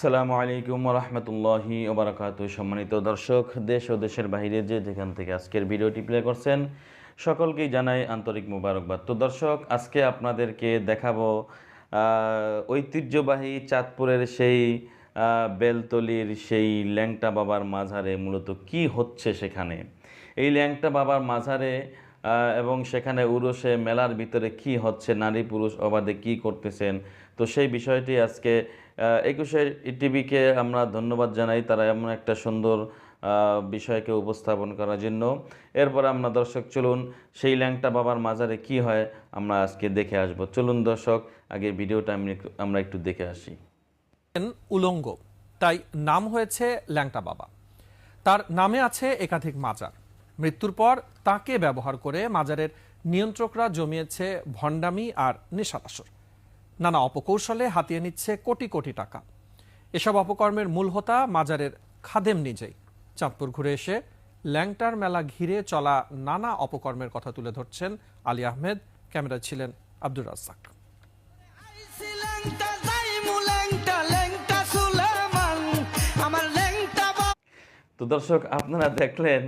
আসসালামু আলাইকুম রহমতুল্লাহি ওবরাকাত সম্মানিত দর্শক, দেশ ও দেশের বাইরে যে যেখান থেকে আজকের ভিডিওটি প্লে করছেন, সকলকেই জানাই আন্তরিক মুবারকবাদ। তো দর্শক, আজকে আপনাদেরকে দেখাবো ঐতিহ্যবাহী চাঁদপুরের সেই বেলতলির সেই ল্যাংটা বাবার মাঝারে মূলত কি হচ্ছে সেখানে? এই ল্যাংটা বাবার মাঝারে এবং সেখানে উরসে মেলার ভিতরে কি হচ্ছে, নারী পুরুষ অবাধে কি করতেছেন? তো সেই বিষয়টি আজকে একুশে টিভিকে আমরা ধন্যবাদ জানাই তারা এমন একটা সুন্দর বিষয়কে উপস্থাপন করার জন্য। এরপর আমরা দর্শক, চলুন সেই ল্যাংটা বাবার মাজারে কি হয় আমরা আজকে দেখে আসব। চলুন দর্শক আগে ভিডিওটা আমরা একটু দেখে আসি। উলঙ্গ, তাই নাম হয়েছে ল্যাংটা বাবা। তার নামে আছে একাধিক মাজার। মৃত্যুর পর তাকে ব্যবহার করে মাজারের নিয়ন্ত্রকরা জমিয়েছে ভণ্ডামি আর নেশালাসর নানা অপকৌশলে হাতিয়ে নিচ্ছে কোটি কোটি টাকা। এসব অপকর্মের মূল হোতা মাজারের খাদেম নিজেই। চাঁদপুর ঘুরে এসে ল্যাংটার মেলা ঘিরে চলা নানা অপকর্মের কথা তুলে ধরছেন আলী আহমেদ, ক্যামেরায় ছিলেন আব্দুর রাজ্জাক। তো দর্শক, আপনারা দেখলেন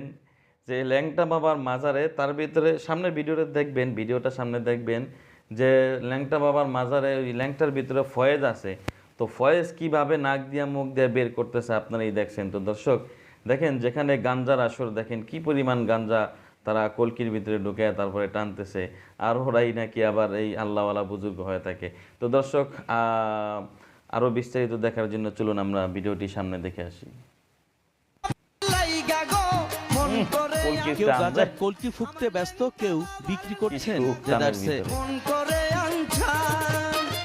যে ল্যাংটা বাবার মাজারে তার ভিতরে সামনে ভিডিওটা দেখবেন ভিডিওটা সামনে দেখবেন যে ল্যাংটা বাবার মাজারে ওই ল্যাংটার ভিতরে ফয়েজ আছে। তো ফয়েজ কীভাবে নাক দিয়া মুখ দিয়ে বের করতেছে আপনারাই দেখছেন। তো দর্শক দেখেন যেখানে গাঞ্জার আসর দেখেন কি পরিমাণ গাঞ্জা তারা কলকির ভিতরে ঢুকে তারপরে টানতেছে। আর ওরাই নাকি আবার এই আল্লাহওয়ালা বুজুর্গ হয়ে থাকে। তো দর্শক আহ, আরও বিস্তারিত দেখার জন্য চলুন আমরা ভিডিওটি সামনে দেখে আসি। কেউ গাঁজার কলকি ফুকতে ব্যস্ত কেউ বিক্রি করছেন দেদারসে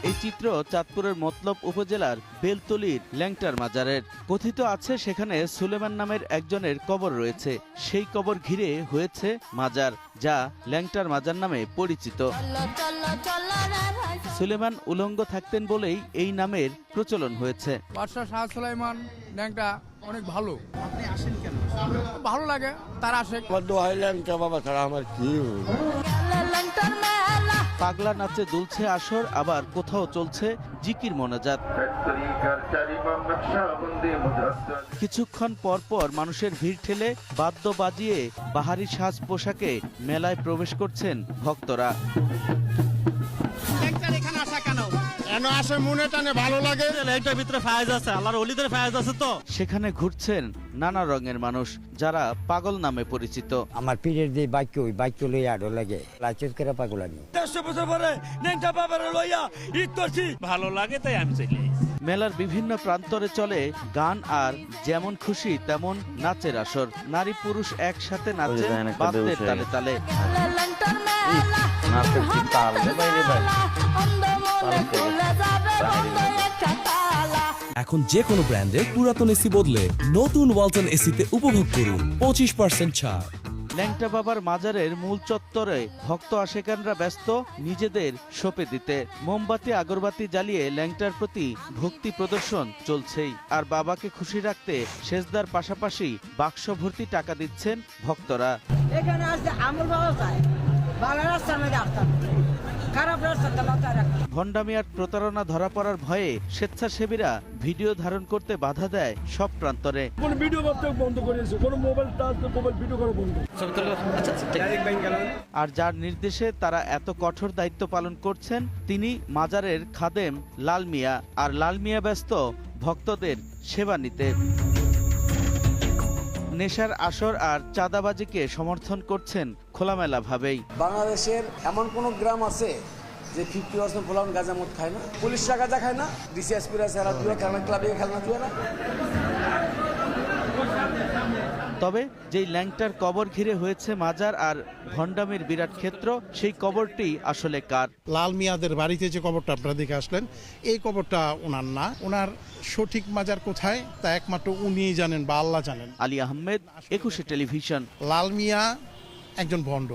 এই চিত্র চাঁদপুরের মতলব উপজেলার বেলতলির ল্যাংটার মাজারের। কথিত আছে সেখানে সুলেমান নামের একজনের কবর রয়েছে। সেই কবর ঘিরে হয়েছে মাজার যা ল্যাংটার মাজার নামে পরিচিত। সুলেমান উলঙ্গ থাকতেন বলেই এই নামের প্রচলন হয়েছে। বাদশাহ শাহ সুলাইমান ল্যাংটা অনেক ভালো। আপনি আসেন কেন? ভালো লাগে তার আসে। বাবা ছাড়া আমার কি পাগলা নাচে দুলছে আসর আবার কোথাও চলছে জিকির মোনাজাত। কিছুক্ষণ পর পর মানুষের ভিড় ঠেলে বাদ্য বাজিয়ে বাহারি সাজ পোশাকে মেলায় প্রবেশ করছেন ভক্তরা। কেন আসে মনে টানে ভালো লাগে? সেখানে ঘুরছেন নানা রঙের মানুষ যারা পাগল নামে পরিচিত। আমার পীরের যে বাক্য ওই বাক্য লই আরও লাগে। লাইচেস করে পাগল আমি। মেলার বিভিন্ন প্রান্তরে চলে গান আর যেমন খুশি তেমন নাচের আসর। নারী পুরুষ একসাথে নাচে বাদ্যের তালে তালে। নাচের তাল বাইরে ভাই। এখন যে কোনো ব্র্যান্ডের পুরাতন এসি বদলে নতুন ওয়ালটন এসিতে উপভোগ করুন পঁচিশ পার্সেন্ট ছাড়। ল্যাংটা বাবার মাজারের মূল চত্বরে ভক্ত আশেকানরা ব্যস্ত নিজেদের সঁপে দিতে। মোমবাতি আগরবাতি জ্বালিয়ে ল্যাংটার প্রতি ভক্তি প্রদর্শন চলছেই। আর বাবাকে খুশি রাখতে সেজদার পাশাপাশি বাক্স ভর্তি টাকা দিচ্ছেন ভক্তরা। এখানে যায় রাস্তার মধ্যে আসতাম। ভণ্ডামি আর প্রতারণা ধরা পড়ার ভয়ে স্বেচ্ছাসেবীরা ভিডিও ধারণ করতে বাধা দেয় সব প্রান্তরে। আর যার নির্দেশে তারা এত কঠোর দায়িত্ব পালন করছেন তিনি মাজারের খাদেম লাল মিয়া আর লাল মিয়া ব্যস্ত ভক্তদের সেবা নিতে। নেশার আসর আর চাঁদাবাজিকে সমর্থন করছেন খোলামেলা ভাবেই বাংলাদেশের এমন কোন গ্রাম আছে যে ফিফটি পার্সেন্ট ফোলাউন গাঁজা মত খায় না? পুলিশরা গাঁজা খায় না? ডিসিএসপিরা খেলা খেলনা খেলনা তুই না? তবে যেই ল্যাংটার কবর ঘিরে হয়েছে মাজার আর ভণ্ডামির বিরাট ক্ষেত্র সেই কবরটি আসলে কার? লাল মিয়াদের বাড়িতে যে কবরটা আপনারা দেখে আসলেন এই কবরটা ওনার না। ওনার সঠিক মাজার কোথায় তা একমাত্র উনিই জানেন বা আল্লাহ জানেন। আলী আহমেদ একুশে টেলিভিশন। লাল মিয়া একজন ভণ্ড।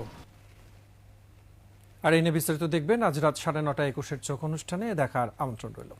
আর এই নিয়ে বিস্তারিত দেখবেন আজ রাত সাড়ে নটা একুশের চোখ অনুষ্ঠানে দেখার আমন্ত্রণ রইল।